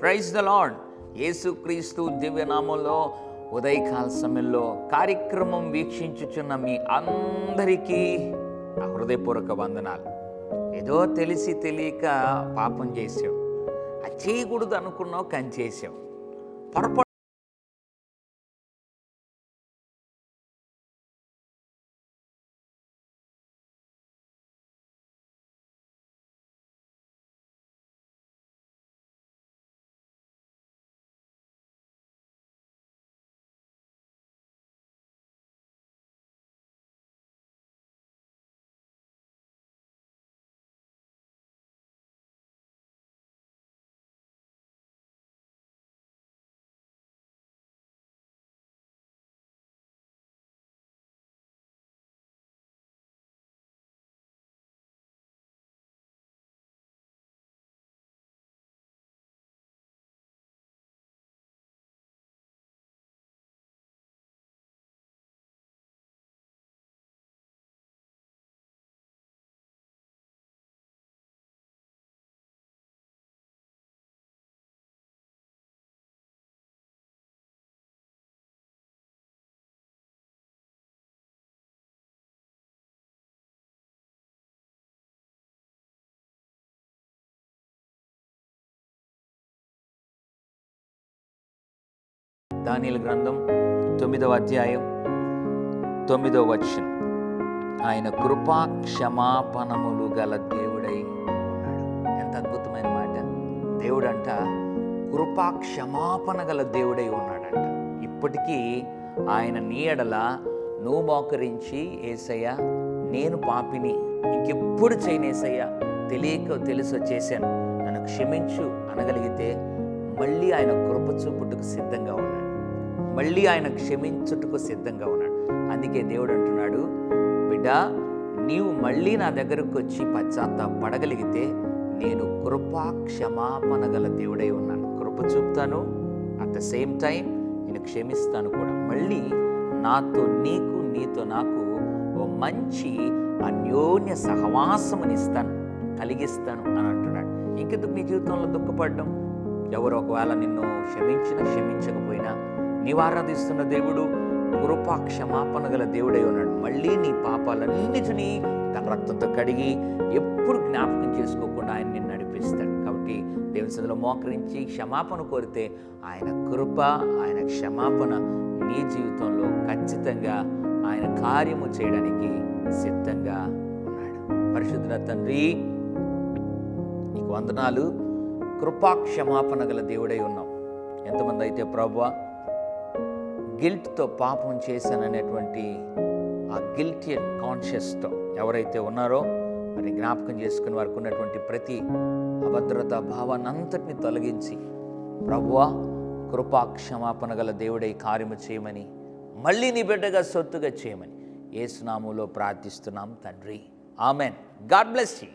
Praise the lord యేసుక్రీస్తు దివ్యనామంలో ఉదయకాల సమయంలో కార్యక్రమం వీక్షించుచున్న మీ అందరికీ నా హృదయపూర్వక వందనాలు. ఏదో తెలిసి తెలియక పాపం చేసావు అది చేయకూడదు అనుకున్నావు కానీ చేసావు పొరపాటు దానిల గ్రంథం తొమ్మిదవ అధ్యాయం తొమ్మిదవ వచనం. ఆయన కృపా క్షమాపణములు గల దేవుడై ఉన్నాడు. ఎంత అద్భుతమైన మాట. దేవుడంట కృపా క్షమాపణ గల దేవుడై ఉన్నాడంట. ఇప్పటికీ ఆయన నీయడల నువ్వు మోకరించి ఏసయ్య నేను పాపిని ఇంకెప్పుడు చేయనేసయ్య తెలియక తెలుసు వచ్చేసాను నన్ను క్షమించు అనగలిగితే మళ్ళీ ఆయన కృప చూపుటకు సిద్ధంగా ఉన్నాడు. మళ్ళీ ఆయన క్షమించుటకు సిద్ధంగా ఉన్నాడు. అందుకే దేవుడు అంటున్నాడు బిడ్డ నీవు మళ్ళీ నా దగ్గరకు వచ్చి పడగలిగితే నేను కృపా క్షమాపణ గల దేవుడై ఉన్నాను. కృప చూపుతాను అట్ ద సేమ్ టైం నేను క్షమిస్తాను కూడా. మళ్ళీ నాతో నీకు నీతో నాకు ఓ మంచి అన్యోన్య సహవాసమునిస్తాను కలిగిస్తాను అని అంటున్నాడు. ఇంకెందుకు నీ జీవితంలో దుఃఖపడడం? ఎవరు ఒకవేళ నిన్ను క్షమించినా క్షమించకపోయినా నీవు ఆరాధిస్తున్న దేవుడు కృపా క్షమాపణ గల దేవుడై ఉన్నాడు మళ్ళీ నీ పాపాలన్నిటినీ తన రక్తంతో కడిగి ఎప్పుడు జ్ఞాపకం చేసుకోకుండా ఆయన నిన్ను నడిపిస్తాడు. కాబట్టి దేవుని మోకరించి క్షమాపణ కోరితే ఆయన కృప ఆయన క్షమాపణ నీ జీవితంలో ఖచ్చితంగా ఆయన కార్యము చేయడానికి సిద్ధంగా ఉన్నాడు. పరిశుద్ధుల తండ్రి నీకు వందనాలు. కృపా క్షమాపణ గల దేవుడై ఉన్నాం ఎంతమంది అయితే ప్రభా గిల్ట్తో పాపం చేశాననేటువంటి ఆ గిల్టీ కాన్షియస్తో ఎవరైతే ఉన్నారో మరి జ్ఞాపకం చేసుకుని వారికి ఉన్నటువంటి ప్రతి అభద్రత భావాన్ని అంతటిని తొలగించి ప్రభువా కృపా క్షమాపణ గల దేవుడై కార్యము చేయమని మళ్ళీ నీ బిడ్డగా సొత్తుగా చేయమని ఏసునాములో ప్రార్థిస్తున్నాం తండ్రి. ఆమెన్. God bless you.